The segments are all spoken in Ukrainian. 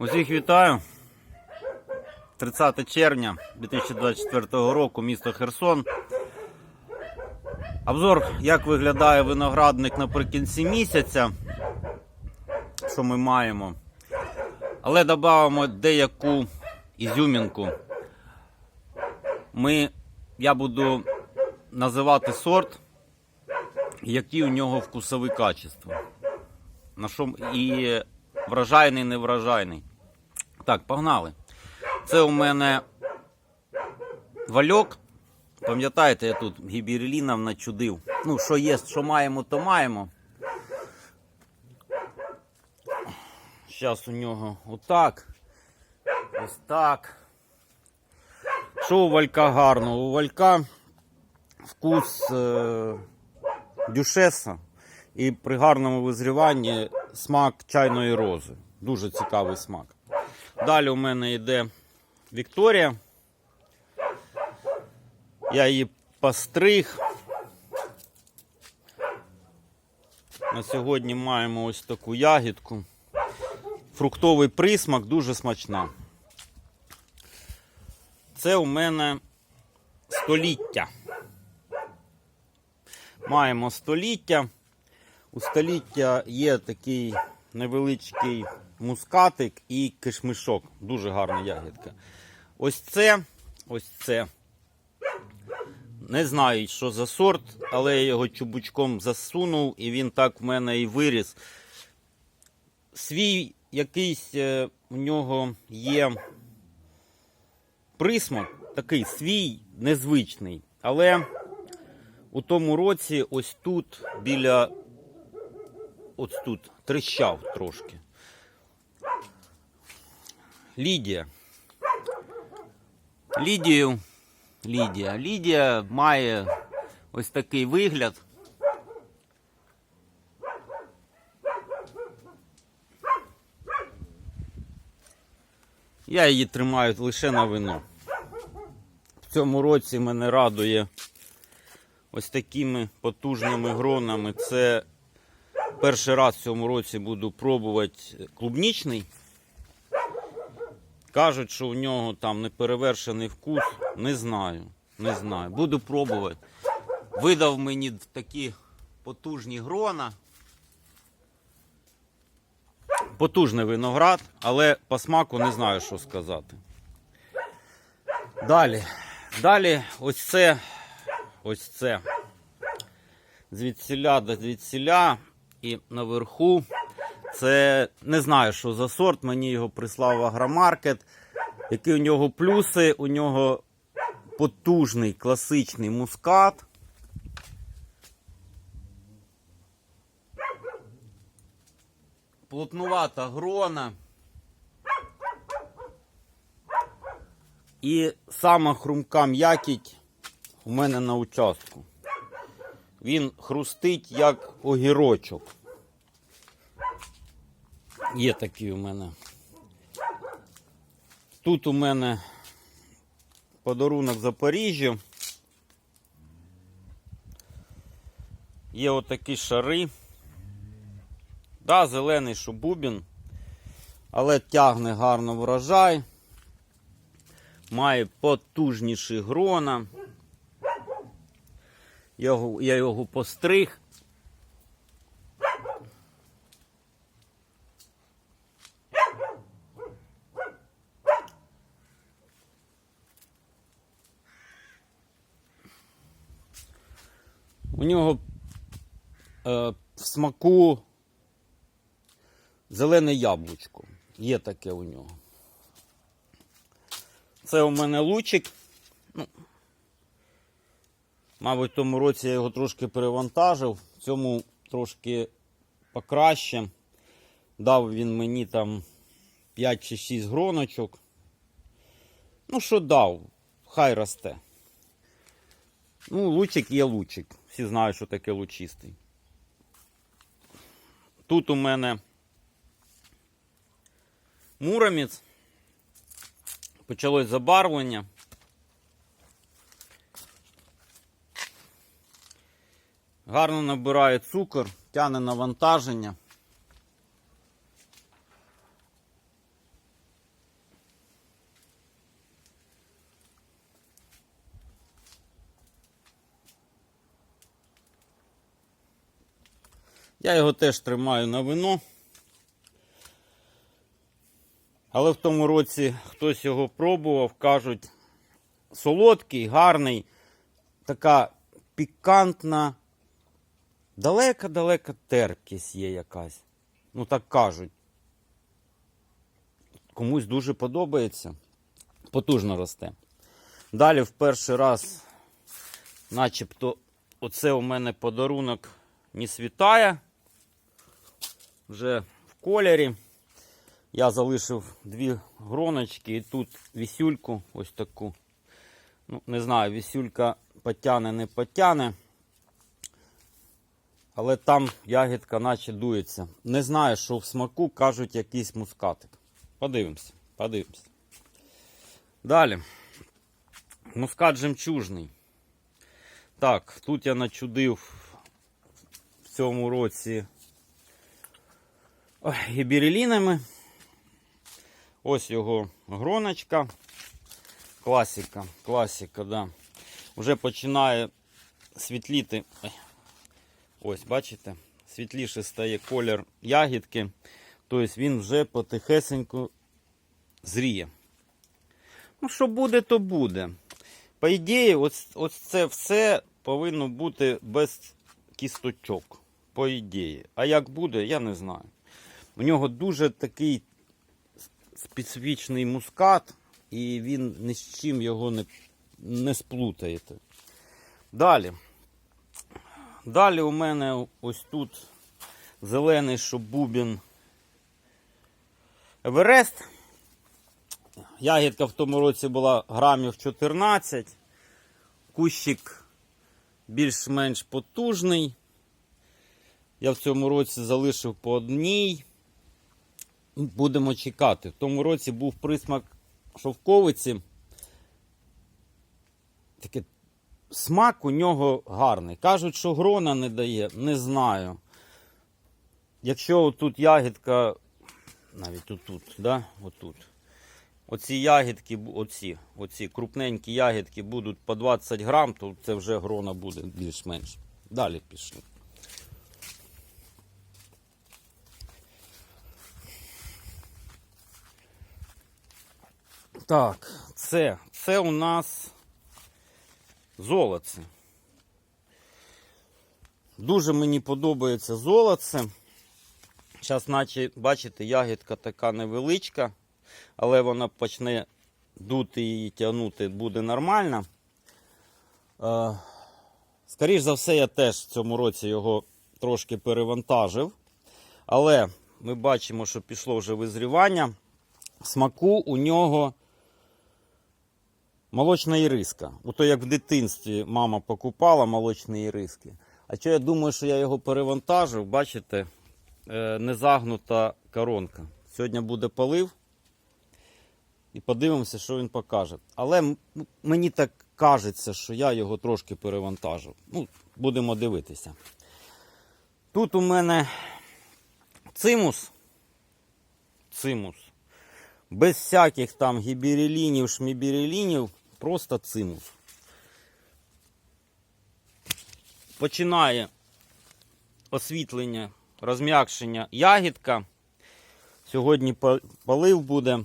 Усіх вітаю. 30 червня 2024 року, місто Херсон. Обзор, як виглядає виноградник наприкінці місяця. Що ми маємо. Але додамо деяку ізюмінку. Ми, я буду називати сорт, які у нього вкусові качества. На що, і врожайний, не врожайний. Так, погнали. Це у мене вальок. Пам'ятаєте, я тут гіберлінов начудив. Ну, що є, що маємо, то маємо. Зараз у нього отак. Ось так. Що у валька гарно? У валька вкус е, дюшеса і при гарному визріванні смак чайної рози. Дуже цікавий смак. Далі у мене йде Вікторія. Я її постриг. На сьогодні маємо ось таку ягідку. Фруктовий присмак, дуже смачна. Це у мене століття. Маємо століття. У століття є такий невеличкий мускатик і кишмишок. Дуже гарна ягідка. Ось це, ось це. Не знаю, що за сорт, але я його чубучком засунув і він так в мене і виріс. Свій якийсь е, у нього є присмак, такий свій, незвичний. Але у тому році ось тут біля ось тут тріщав трошки. Лідія. Лідію. Лідія. Лідія має ось такий вигляд. Я її тримаю лише на вино. В цьому році мене радує ось такими потужними гронами. Це перший раз в цьому році буду пробувати клубнічний. Кажуть, що у нього там неперевершений вкус. Не знаю. Не знаю. Буду пробувати. Видав мені такі потужні грона. Потужний виноград, але по смаку не знаю, що сказати. Далі. Далі, ось це. Ось це. Звідсіля до звідсіля. І наверху. Це не знаю, що за сорт. Мені його прислав агромаркет. Які у нього плюси? У нього потужний класичний мускат. Плотнувата грона. І сама хрумка м'якіть у мене на участку. Він хрустить як огірочок. Є такий у мене. Тут у мене подарунок Запоріжжю. Є отакі шари. Да, зелений шубубін, але тягне гарно врожай. Має потужніші грона. Я його постриг. У нього е, в смаку зелене яблучко. Є таке у нього. Це у мене лучик. Ну, мабуть, в тому році я його трошки перевантажив. В цьому трошки покраще. Дав він мені там 5 чи 6 гроночок. Ну, що дав? Хай росте. Ну, лучик є лучик. Всі знають, що таке лучистий. Тут у мене муромець. Почалось забарвлення. Гарно набирає цукор, тяне навантаження. Я його теж тримаю на вино. Але в тому році хтось його пробував, кажуть, солодкий, гарний, така пікантна, далека-далека терпкість є якась. Ну так кажуть. Комусь дуже подобається. Потужно росте. Далі в перший раз, начебто, оце у мене подарунок не світає. Вже в кольорі. Я залишив дві гроночки і тут вісюльку ось таку. Ну, не знаю, вісюлька потяне, не потяне. Але там ягідка наче дується. Не знаю, що в смаку кажуть якийсь мускатик. Подивимося, подивимося. Далі. Мускат жемчужний. Так, тут я начудив в цьому році ой, гіберелінами. Ось його гроночка. Класика, класика, да. Вже починає світліти. Ось, бачите, світліше стає колір ягідки. Тобто він вже потихесеньку зріє. Ну, що буде, то буде. По ідеї, ось, ось це все повинно бути без кісточок. По ідеї. А як буде, я не знаю. У нього дуже такий специфічний мускат, і він ні з чим його не, не сплутаєте. Далі. Далі у мене ось тут зелений шобубін Еверест. Ягідка в тому році була грамів 14. Кущик більш-менш потужний. Я в цьому році залишив по одній. Будемо чекати. В тому році був присмак шовковиці. Таке смак у нього гарний. Кажуть, що грона не дає, не знаю. Якщо тут ягідка, навіть отут, да? отут. Оці ягідки, оці, оці крупненькі ягідки будуть по 20 грам, то це вже грона буде більш-менш. Далі пішли. Так, це, це у нас золоце. Дуже мені подобається золоце. Зараз, наче, бачите, ягідка така невеличка, але вона почне дути і тягнути буде нормально. Е, Скоріше за все, я теж в цьому році його трошки перевантажив. Але ми бачимо, що пішло вже визрівання. Смаку у нього молочна іриска. Ото як в дитинстві мама покупала молочні іриски. А що я думаю, що я його перевантажив, бачите, е, не загнута коронка. Сьогодні буде полив. І подивимося, що він покаже. Але мені так кажеться, що я його трошки перевантажив. Ну, будемо дивитися. Тут у мене цимус. Цимус. Без всяких там гіберелінів, шміберелінів, просто цимус. Починає освітлення, розм'якшення ягідка. Сьогодні по- полив буде.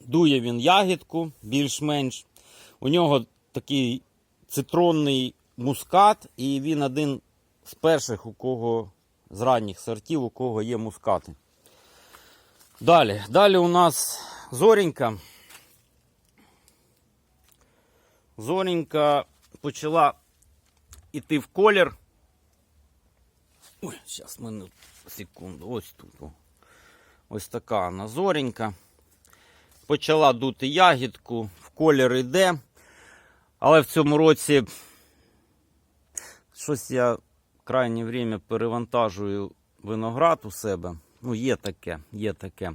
Дує він ягідку більш-менш. У нього такий цитронний мускат, і він один з перших, у кого з ранніх сортів, у кого є мускати. Далі. Далі у нас зорінька. Зорінька почала йти в колір. Ой, зараз мене секунду. Ось тут. Ось така вона зорінька. Почала дути ягідку, в колір йде. Але в цьому році щось я крайнє время перевантажую виноград у себе. Ну, є таке, є таке.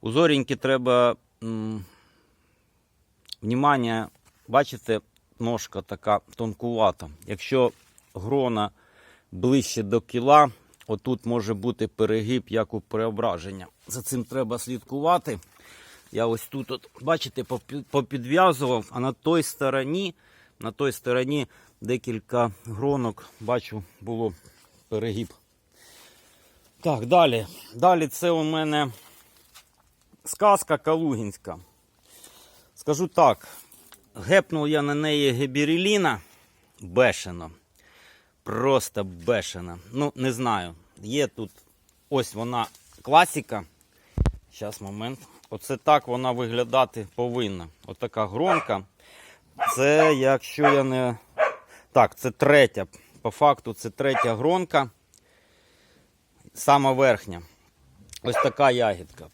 У зоріньки треба м, внімання, бачите, ножка така тонкувата. Якщо грона ближче до кіла, отут може бути перегиб, як у преображення. За цим треба слідкувати. Я ось тут, от, бачите, попідв'язував, а на той стороні, на той стороні декілька гронок, бачу, було перегиб. Так, далі. Далі це у мене сказка Калугінська. Скажу так, гепнув я на неї гебіреліна бешено. Просто бешено. Ну, не знаю. Є тут ось вона класика. Зараз момент. Оце так вона виглядати повинна. Отака гронка. Це, якщо я не. Так, це третя. По факту це третя гронка. Сама верхня. Ось така ягідка.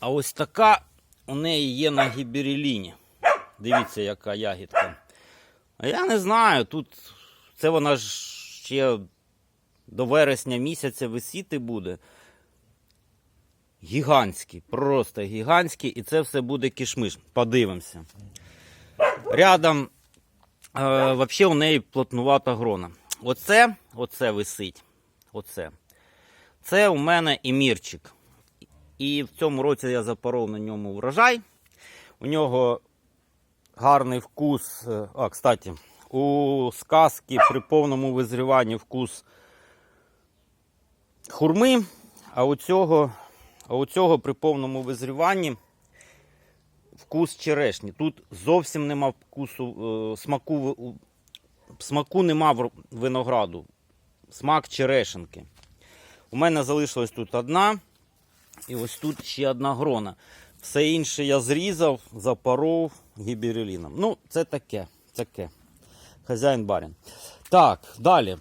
А ось така у неї є на гібереліні. Дивіться, яка ягідка. А я не знаю, тут це вона ж ще до вересня місяця висіти буде. Гігантський, просто гігантський, і це все буде кішмиш. Подивимося. Рядом е, взагалі у неї плотнувата грона. Оце, оце висить. Оце. Це у мене імірчик. І в цьому році я запоров на ньому врожай. У нього гарний вкус. е, А, кстати, у сказки при повному визріванні вкус хурми, а у цього, а у цього при повному визріванні вкус черешні. Тут зовсім нема вкусу, е, смаку, смаку нема винограду. Смак черешенки. У мене залишилась тут одна. І ось тут ще одна грона. Все інше я зрізав, запоров гібереліном. Ну, це таке. таке. Хазяїн барін. Так, далі.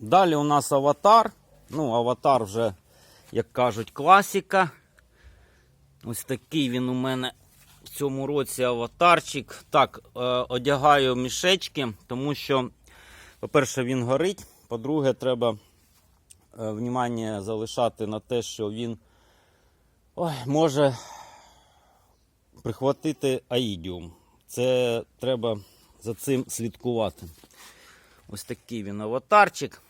Далі у нас аватар. Ну, аватар вже, як кажуть, класика. Ось такий він у мене в цьому році аватарчик. Так, е, одягаю мішечки, тому що, по-перше, він горить. По-друге, треба внимання залишати на те, що він ой, може прихватити аїдіум. Це треба за цим слідкувати. Ось такий він аватарчик.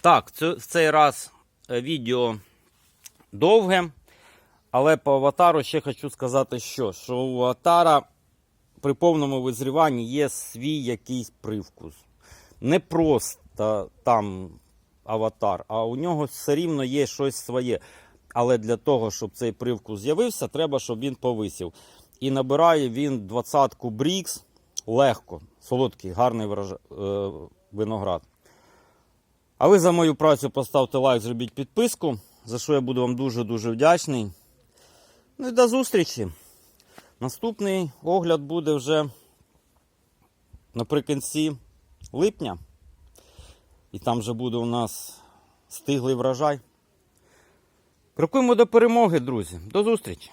Так, в цей раз е, відео довге, але по аватару ще хочу сказати, що, що у аватара при повному визріванні є свій якийсь привкус. Не просто там аватар, а у нього все рівно є щось своє. Але для того, щоб цей привкус з'явився, треба, щоб він повисів. І набирає він двадцятку брікс легко, солодкий, гарний врожа... е, виноград. А ви за мою працю поставте лайк, зробіть підписку, за що я буду вам дуже-дуже вдячний. Ну і до зустрічі. Наступний огляд буде вже наприкінці липня. І там вже буде у нас стиглий врожай. Крокуємо до перемоги, друзі. До зустрічі!